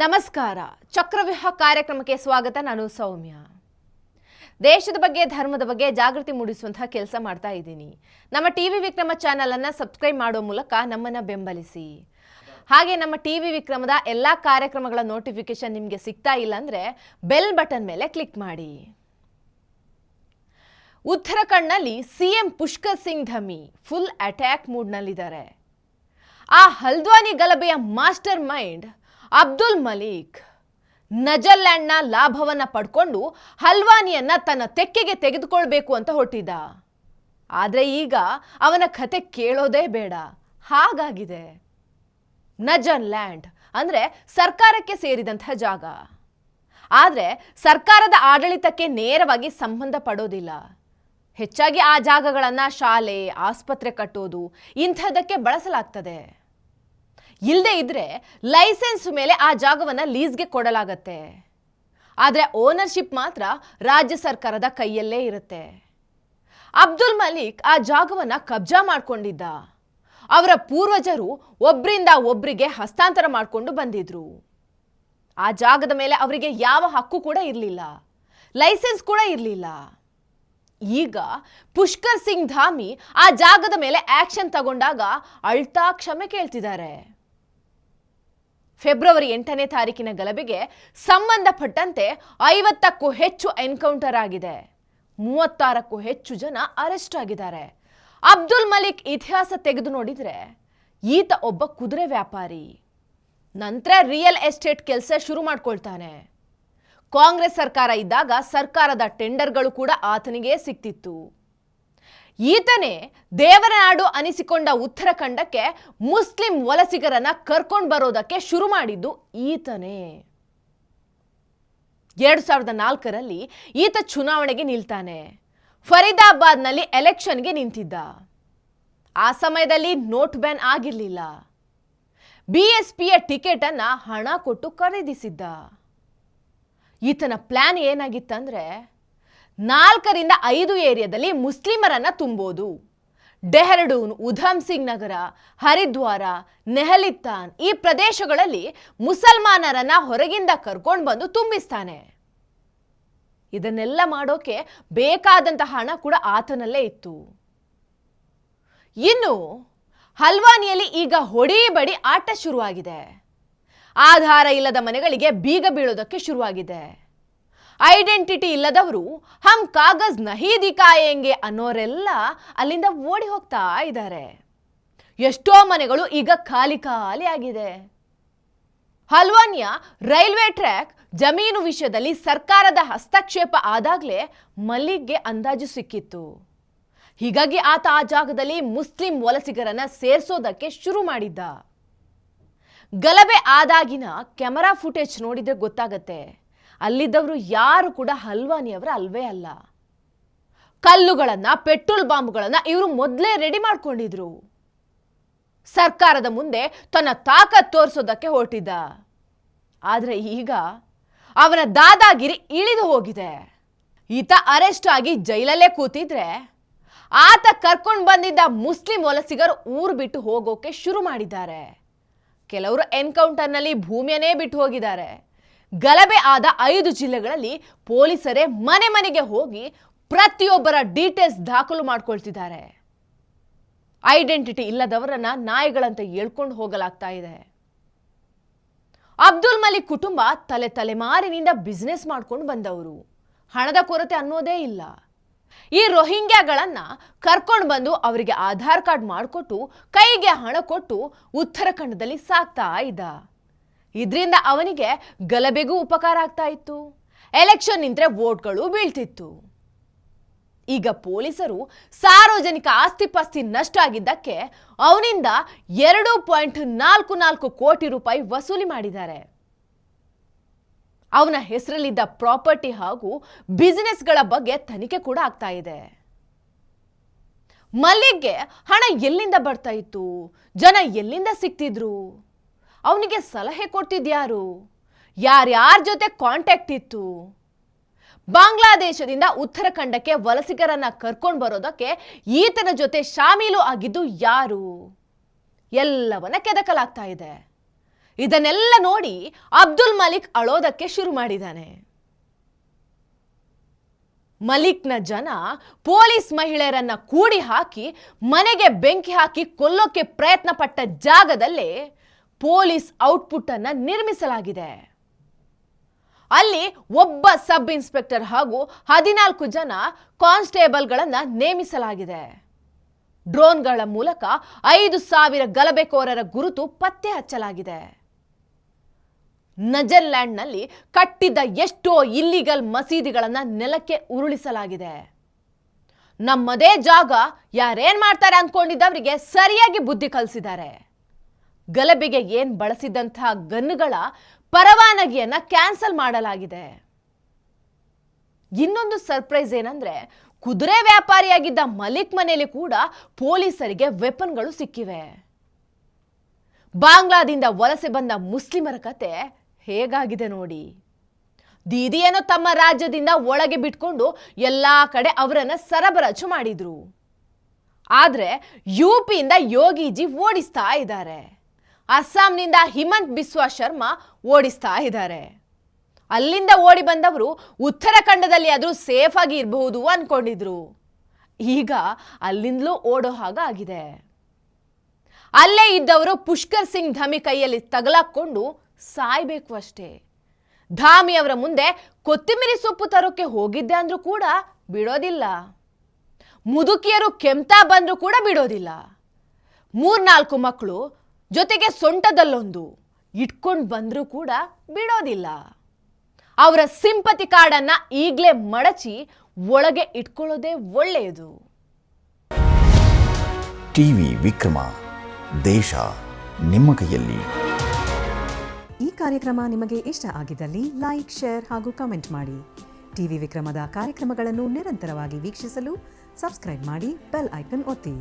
ನಮಸ್ಕಾರ. ಚಕ್ರವ್ಯೂಹ ಕಾರ್ಯಕ್ರಮಕ್ಕೆ ಸ್ವಾಗತ. ನಾನು ಸೌಮ್ಯ. ದೇಶದ ಬಗ್ಗೆ, ಧರ್ಮದ ಬಗ್ಗೆ ಜಾಗೃತಿ ಮೂಡಿಸುವಂತಹ ಕೆಲಸ ಮಾಡ್ತಾ ಇದ್ದೀನಿ. ನಮ್ಮ ಟಿ ವಿ ವಿಕ್ರಮ ಚಾನಲ್ ಅನ್ನ ಸಬ್ಸ್ಕ್ರೈಬ್ ಮಾಡೋ ಮೂಲಕ ನಮ್ಮನ್ನ ಬೆಂಬಲಿಸಿ. ಹಾಗೆ ನಮ್ಮ ಟಿ ವಿ ವಿಕ್ರಮದ ಎಲ್ಲಾ ಕಾರ್ಯಕ್ರಮಗಳ ನೋಟಿಫಿಕೇಶನ್ ನಿಮಗೆ ಸಿಗ್ತಾ ಇಲ್ಲ ಅಂದ್ರೆ ಬೆಲ್ ಬಟನ್ ಮೇಲೆ ಕ್ಲಿಕ್ ಮಾಡಿ. ಉತ್ತರಾಖಂಡ್ನಲ್ಲಿ CM Pushkar Singh Dhami full attack ಮೂಡ್ನಲ್ಲಿದ್ದಾರೆ ಆ ಹಲ್ದ್ವಾನಿ ಗಲಭೆಯ ಮಾಸ್ಟರ್ ಮೈಂಡ್ ಅಬ್ದುಲ್ ಮಲೀಕ್ ನಜರ್ಲ್ಯಾಂಡ್ನ ಲಾಭವನ್ನ ಪಡ್ಕೊಂಡು ಹಲ್ವಾನಿಯನ್ನ ತನ್ನ ತೆಕ್ಕೆಗೆ ತೆಗೆದುಕೊಳ್ಬೇಕು ಅಂತ ಹೊಟ್ಟಿದ್ದ ಆದ್ರೆ ಈಗ ಅವನ ಕತೆ ಕೇಳೋದೇ ಬೇಡ. ಹಾಗಾಗಿದೆ. ನಜರ್ಲ್ಯಾಂಡ್ ಅಂದ್ರೆ ಸರ್ಕಾರಕ್ಕೆ ಸೇರಿದಂಥ ಜಾಗ. ಆದ್ರೆ ಸರ್ಕಾರದ ಆಡಳಿತಕ್ಕೆ ನೇರವಾಗಿ ಸಂಬಂಧ ಪಡೋದಿಲ್ಲ. ಹೆಚ್ಚಾಗಿ ಆ ಜಾಗಗಳನ್ನ ಶಾಲೆ, ಆಸ್ಪತ್ರೆ ಕಟ್ಟೋದು ಇಂಥದಕ್ಕೆ ಬಳಸಲಾಗ್ತದೆ. ಇಲ್ಲದೆ ಇದ್ದರೆ ಲೈಸೆನ್ಸ್ ಮೇಲೆ ಆ ಜಾಗವನ್ನು ಲೀಸ್ಗೆ ಕೊಡಲಾಗತ್ತೆ. ಆದರೆ ಓನರ್ಶಿಪ್ ಮಾತ್ರ ರಾಜ್ಯ ಸರ್ಕಾರದ ಕೈಯಲ್ಲೇ ಇರುತ್ತೆ. ಅಬ್ದುಲ್ ಮಲಿಕ್ ಆ ಜಾಗವನ್ನು ಕಬ್ಜಾ ಮಾಡಿಕೊಂಡಿದ್ದ. ಅವರ ಪೂರ್ವಜರು ಒಬ್ಬರಿಂದ ಒಬ್ಬರಿಗೆ ಹಸ್ತಾಂತರ ಮಾಡಿಕೊಂಡು ಬಂದಿದ್ರು. ಆ ಜಾಗದ ಮೇಲೆ ಅವರಿಗೆ ಯಾವ ಹಕ್ಕು ಕೂಡ ಇರಲಿಲ್ಲ. ಲೈಸೆನ್ಸ್ ಕೂಡ ಇರಲಿಲ್ಲ. ಈಗ ಪುಷ್ಕರ್ ಸಿಂಗ್ ಧಾಮಿ ಆ ಜಾಗದ ಮೇಲೆ ಆಕ್ಷನ್ ತಗೊಂಡಾಗ ಅಳ್ತಾ ಕ್ಷಮೆ ಕೇಳ್ತಿದ್ದಾರೆ. ಫೆಬ್ರವರಿ ಎಂಟನೇ ತಾರೀಕಿನ ಗಲಭೆಗೆ ಸಂಬಂಧಪಟ್ಟಂತೆ ಐವತ್ತಕ್ಕೂ ಹೆಚ್ಚು ಎನ್ಕೌಂಟರ್ ಆಗಿದೆ. ಮೂವತ್ತಾರಕ್ಕೂ ಹೆಚ್ಚು ಜನ ಅರೆಸ್ಟ್ ಆಗಿದ್ದಾರೆ. ಅಬ್ದುಲ್ ಮಲಿಕ್ ಇತಿಹಾಸ ತೆಗೆದು ನೋಡಿದರೆ ಈತ ಒಬ್ಬ ಕುದುರೆ ವ್ಯಾಪಾರಿ. ನಂತರ ರಿಯಲ್ ಎಸ್ಟೇಟ್ ಕೆಲಸ ಶುರು ಮಾಡ್ಕೊಳ್ತಾನೆ. ಕಾಂಗ್ರೆಸ್ ಸರ್ಕಾರ ಇದ್ದಾಗ ಸರ್ಕಾರದ ಟೆಂಡರ್ಗಳು ಕೂಡ ಆತನಿಗೆ ಸಿಕ್ತಿತ್ತು. ಈತನೇ ದೇವರ ನಾಡು ಅನಿಸಿಕೊಂಡ ಉತ್ತರಾಖಂಡಕ್ಕೆ ಮುಸ್ಲಿಂ ವಲಸಿಗರನ್ನ ಕರ್ಕೊಂಡು ಬರೋದಕ್ಕೆ ಶುರು ಮಾಡಿದ್ದು ಈತನೇ. ಎರಡು ಸಾವಿರದ ನಾಲ್ಕರಲ್ಲಿ ಈತ ಚುನಾವಣೆಗೆ ನಿಲ್ತಾನೆ. ಫರೀದಾಬಾದ್ನಲ್ಲಿ ಎಲೆಕ್ಷನ್ಗೆ ನಿಂತಿದ್ದ. ಆ ಸಮಯದಲ್ಲಿ ನೋಟ್ ಬ್ಯಾನ್ ಆಗಿರಲಿಲ್ಲ. ಬಿ ಎಸ್ ಟಿಕೆಟ್ ಟಿಕೆಟನ್ನು ಹಣ ಕೊಟ್ಟು ಖರೀದಿಸಿದ್ದ. ಈತನ ಪ್ಲಾನ್ ಏನಾಗಿತ್ತಂದ್ರೆ ನಾಲ್ಕರಿಂದ ಐದು ಏರಿಯಾದಲ್ಲಿ ಮುಸ್ಲಿಮರನ್ನ ತುಂಬೋದು. ಡೆಹರಡೂನ್, ಉಧಮ್ ಸಿಂಗ್ ನಗರ, ಹರಿದ್ವಾರ ನೆಹಲಿತ್ತಾನ್ ಈ ಪ್ರದೇಶಗಳಲ್ಲಿ ಮುಸಲ್ಮಾನರನ್ನ ಹೊರಗಿಂದ ಕರ್ಕೊಂಡು ಬಂದು ತುಂಬಿಸ್ತಾನೆ. ಇದನ್ನೆಲ್ಲ ಮಾಡೋಕೆ ಬೇಕಾದಂತಹ ಹಣ ಕೂಡ ಆತನಲ್ಲೇ ಇತ್ತು. ಇನ್ನು ಹಲ್ವಾನಿಯಲ್ಲಿ ಈಗ ಹೊಡಿ ಬಡಿ ಆಟ ಶುರುವಾಗಿದೆ. ಆಧಾರ ಇಲ್ಲದ ಮನೆಗಳಿಗೆ ಬೀಗ ಬೀಳೋದಕ್ಕೆ ಶುರುವಾಗಿದೆ. ಐಡೆಂಟಿಟಿ ಇಲ್ಲದವರು ಹಮ್ ಕಾಗಜ್ ನಹಿ ದಿಕಾಯೆಂಗೆ ಅನ್ನೋರೆಲ್ಲ ಅಲ್ಲಿಂದ ಓಡಿ ಹೋಗ್ತಾ ಇದ್ದಾರೆ. ಎಷ್ಟೋ ಮನೆಗಳು ಈಗ ಖಾಲಿ ಖಾಲಿ ಆಗಿದೆ. ಹಲ್ವಾನಿಯ ರೈಲ್ವೆ ಟ್ರ್ಯಾಕ್ ಜಮೀನು ವಿಷಯದಲ್ಲಿ ಸರ್ಕಾರದ ಹಸ್ತಕ್ಷೇಪ ಆದಾಗಲೇ ಮಲ್ಲಿಗ್ಗೆ ಅಂದಾಜು ಸಿಕ್ಕಿತ್ತು. ಹೀಗಾಗಿ ಆತ ಆ ಜಾಗದಲ್ಲಿ ಮುಸ್ಲಿಂ ವಲಸಿಗರನ್ನ ಸೇರಿಸೋದಕ್ಕೆ ಶುರು ಮಾಡಿದ್ದ. ಗಲಭೆ ಆದಾಗಿನ ಕ್ಯಾಮರಾ ಫುಟೇಜ್ ನೋಡಿದ್ರೆ ಗೊತ್ತಾಗತ್ತೆ. ಅಲ್ಲಿದ್ದವರು ಯಾರು ಕೂಡ ಹಲ್ವಾನಿಯವರ ಅಲ್ವೇ ಅಲ್ಲ. ಕಲ್ಲುಗಳನ್ನು, ಪೆಟ್ರೋಲ್ ಬಾಂಬ್ಗಳನ್ನು ಇವರು ಮೊದಲೇ ರೆಡಿ ಮಾಡ್ಕೊಂಡಿದ್ರು. ಸರ್ಕಾರದ ಮುಂದೆ ತನ್ನ ತಾಕತ್ ತೋರಿಸೋದಕ್ಕೆ ಹೊರಟಿದ್ದ. ಆದರೆ ಈಗ ಅವನ ದಾದಾಗಿರಿ ಇಳಿದು ಹೋಗಿದೆ. ಈತ ಅರೆಸ್ಟ್ ಆಗಿ ಜೈಲಲ್ಲೇ ಕೂತಿದ್ರೆ ಆತ ಕರ್ಕೊಂಡು ಬಂದಿದ್ದ ಮುಸ್ಲಿಂ ವಲಸಿಗರು ಊರು ಬಿಟ್ಟು ಹೋಗೋಕೆ ಶುರು ಮಾಡಿದ್ದಾರೆ. ಕೆಲವರು ಎನ್ಕೌಂಟರ್ನಲ್ಲಿ ಭೂಮಿಯನ್ನೇ ಬಿಟ್ಟು ಹೋಗಿದ್ದಾರೆ. ಗಲಭೆ ಆದ ಐದು ಜಿಲ್ಲೆಗಳಲ್ಲಿ ಪೊಲೀಸರೇ ಮನೆ ಮನೆಗೆ ಹೋಗಿ ಪ್ರತಿಯೊಬ್ಬರ ಡೀಟೇಲ್ಸ್ ದಾಖಲು ಮಾಡ್ಕೊಳ್ತಿದ್ದಾರೆ. ಐಡೆಂಟಿಟಿ ಇಲ್ಲದವರನ್ನ ನಾಯಿಗಳಂತ ಹೇಳ್ಕೊಂಡು ಹೋಗಲಾಗ್ತಾ ಇದೆ. ಅಬ್ದುಲ್ ಮಲಿಕ್ ಕುಟುಂಬ ತಲೆ ತಲೆಮಾರಿನಿಂದ ಬಿಸ್ನೆಸ್ ಮಾಡ್ಕೊಂಡು ಬಂದವರು. ಹಣದ ಕೊರತೆ ಅನ್ನೋದೇ ಇಲ್ಲ. ಈ ರೋಹಿಂಗ್ಯಾಗಳನ್ನ ಕರ್ಕೊಂಡು ಬಂದು ಅವರಿಗೆ ಆಧಾರ್ ಕಾರ್ಡ್ ಮಾಡಿಕೊಟ್ಟು ಕೈಗೆ ಹಣ ಕೊಟ್ಟು ಉತ್ತರಾಖಂಡದಲ್ಲಿ ಸಾಕ್ತಾ ಇದ್ದ. ಇದರಿಂದ ಅವನಿಗೆ ಗಲಭೆಗೂ ಉಪಕಾರ ಆಗ್ತಾ ಇತ್ತು. ಎಲೆಕ್ಷನ್ ನಿಂತ್ರೆ ವೋಟ್ಗಳು ಬೀಳ್ತಿತ್ತು. ಈಗ ಪೊಲೀಸರು ಸಾರ್ವಜನಿಕ ಆಸ್ತಿ ಪಾಸ್ತಿ ನಷ್ಟ ಆಗಿದ್ದಕ್ಕೆ ಅವನಿಂದ ಎರಡು ಪಾಯಿಂಟ್ ನಾಲ್ಕು ನಾಲ್ಕು ಕೋಟಿ ರೂಪಾಯಿ ವಸೂಲಿ ಮಾಡಿದ್ದಾರೆ. ಅವನ ಹೆಸರಲ್ಲಿದ್ದ ಪ್ರಾಪರ್ಟಿ ಹಾಗೂ ಬಿಸಿನೆಸ್ಗಳ ಬಗ್ಗೆ ತನಿಖೆ ಕೂಡ ಆಗ್ತಾ ಇದೆ. ಮಲ್ಲಿಗೆ ಹಣ ಎಲ್ಲಿಂದ ಬರ್ತಾ ಇತ್ತು? ಜನ ಎಲ್ಲಿಂದ ಸಿಕ್ತಿದ್ರು? ಅವನಿಗೆ ಸಲಹೆ ಕೊಡ್ತಿದ್ಯಾರು ಯಾರ್ಯಾರ ಜೊತೆ ಕಾಂಟ್ಯಾಕ್ಟ್ ಇತ್ತು? ಬಾಂಗ್ಲಾದೇಶದಿಂದ ಉತ್ತರಾಖಂಡಕ್ಕೆ ವಲಸಿಗರನ್ನ ಕರ್ಕೊಂಡು ಬರೋದಕ್ಕೆ ಈತನ ಜೊತೆ ಶಾಮೀಲು ಆಗಿದ್ದು ಯಾರು? ಎಲ್ಲವನ್ನ ಕೆದಕಲಾಗ್ತಾ ಇದೆ. ಇದನ್ನೆಲ್ಲ ನೋಡಿ ಅಬ್ದುಲ್ ಮಲಿಕ್ ಅಳೋದಕ್ಕೆ ಶುರು ಮಾಡಿದ್ದಾನೆ. ಮಲಿಕ್ನ ಜನ ಪೊಲೀಸ್ ಮಹಿಳೆಯರನ್ನ ಕೂಡಿ ಹಾಕಿ ಮನೆಗೆ ಬೆಂಕಿ ಹಾಕಿ ಕೊಲ್ಲೋಕೆ ಪ್ರಯತ್ನ ಪಟ್ಟ ಜಾಗದಲ್ಲೇ ಪೊಲೀಸ್ ಔಟ್ಪುಟ್ ಅನ್ನ ನಿರ್ಮಿಸಲಾಗಿದೆ. ಅಲ್ಲಿ ಒಬ್ಬ ಸಬ್ ಇನ್ಸ್ಪೆಕ್ಟರ್ ಹಾಗೂ ಹದಿನಾಲ್ಕು ಜನ ಕಾನ್ಸ್ಟೇಬಲ್ಗಳನ್ನ ನೇಮಿಸಲಾಗಿದೆ. ಡ್ರೋನ್ಗಳ ಮೂಲಕ ಐದು ಸಾವಿರ ಗಲಭೆಕೋರರ ಗುರುತು ಪತ್ತೆ ಹಚ್ಚಲಾಗಿದೆ. ನಜರ್ಲ್ಯಾಂಡ್ನಲ್ಲಿ ಕಟ್ಟಿದ್ದ ಎಷ್ಟೋ ಇಲ್ಲಿಗಲ್ ಮಸೀದಿಗಳನ್ನು ನೆಲಕ್ಕೆ ಉರುಳಿಸಲಾಗಿದೆ. ನಮ್ಮದೇ ಜಾಗ, ಯಾರೇನ್ ಮಾಡ್ತಾರೆ ಅಂದ್ಕೊಂಡಿದ್ದವರಿಗೆ ಸರಿಯಾಗಿ ಬುದ್ಧಿ ಕಲಿಸಿದ್ದಾರೆ. ಗಲಭೆಗೆ ಏನ್ ಬಳಸಿದಂತಹ ಗನ್ಗಳ ಪರವಾನಗಿಯನ್ನ ಕ್ಯಾನ್ಸಲ್ ಮಾಡಲಾಗಿದೆ. ಇನ್ನೊಂದು ಸರ್ಪ್ರೈಸ್ ಏನಂದ್ರೆ, ಕುದುರೆ ವ್ಯಾಪಾರಿಯಾಗಿದ್ದ ಮಲಿಕ್ ಮನೆಯಲ್ಲಿ ಕೂಡ ಪೊಲೀಸರಿಗೆ ವೆಪನ್ಗಳು ಸಿಕ್ಕಿವೆ. ಬಾಂಗ್ಲಾದಿಂದ ವಲಸೆ ಬಂದ ಮುಸ್ಲಿಮರ ಕತೆ ಹೇಗಾಗಿದೆ ನೋಡಿ. ದೀದಿಯನ್ನು ತಮ್ಮ ರಾಜ್ಯದಿಂದ ಒಳಗೆ ಬಿಟ್ಕೊಂಡು ಎಲ್ಲಾ ಕಡೆ ಅವರನ್ನ ಸರಬರಾಜು ಮಾಡಿದ್ರು. ಆದ್ರೆ ಯುಪಿಯಿಂದ ಯೋಗಿಜಿ ಓಡಿಸ್ತಾ ಇದ್ದಾರೆ. ಅಸ್ಸಾಂನಿಂದ ಹಿಮಂತ್ ಬಿಸ್ವಾ ಶರ್ಮಾ ಓಡಿಸ್ತಾ ಇದ್ದಾರೆ. ಅಲ್ಲಿಂದ ಓಡಿ ಬಂದವರು ಉತ್ತರಾಖಂಡದಲ್ಲಿ ಆದರೂ ಸೇಫ್ ಆಗಿ ಇರಬಹುದು ಅನ್ಕೊಂಡಿದ್ರು. ಈಗ ಅಲ್ಲಿಂದಲೂ ಓಡೋ ಹಾಗ ಆಗಿದೆ. ಅಲ್ಲೇ ಇದ್ದವರು ಪುಷ್ಕರ್ ಸಿಂಗ್ ಧಮಿ ಕೈಯಲ್ಲಿ ತಗಲಾಕೊಂಡು ಸಾಯ್ಬೇಕು ಅಷ್ಟೇ. ಧಾಮಿ ಅವರ ಮುಂದೆ ಕೊತ್ತಿಮಿರಿ ಸೊಪ್ಪು ತರೋಕೆ ಹೋಗಿದ್ದೆ ಅಂದ್ರೂ ಕೂಡ ಬಿಡೋದಿಲ್ಲ. ಮುದುಕಿಯರು ಕೆಮ್ತಾ ಬಂದ್ರೂ ಕೂಡ ಬಿಡೋದಿಲ್ಲ. ಮೂರ್ನಾಲ್ಕು ಮಕ್ಕಳು ಜೊತೆಗೆ ಸೊಂಟದಲ್ಲೊಂದು ಇಟ್ಕೊಂಡು ಬಂದರೂ ಕೂಡ ಬಿಡೋದಿಲ್ಲ. ಅವರ ಸಿಂಪತಿ ಕಾರ್ಡನ್ನು ಈಗಲೇ ಮಡಚಿ ಒಳಗೆ ಇಟ್ಕೊಳ್ಳೋದೇ ಒಳ್ಳೆಯದು. ಟಿವಿ ವಿಕ್ರಮ ದೇಶ ನಿಮ್ಮ ಕೈಯಲ್ಲಿ. ಈ ಕಾರ್ಯಕ್ರಮ ನಿಮಗೆ ಇಷ್ಟ ಆಗಿದ್ದಲ್ಲಿ ಲೈಕ್ ಶೇರ್ ಹಾಗೂ ಕಮೆಂಟ್ ಮಾಡಿ. ಟಿವಿ ವಿಕ್ರಮದ ಕಾರ್ಯಕ್ರಮಗಳನ್ನು ನಿರಂತರವಾಗಿ ವೀಕ್ಷಿಸಲು ಸಬ್ಸ್ಕ್ರೈಬ್ ಮಾಡಿ ಬೆಲ್ ಐಕನ್ ಒತ್ತಿ.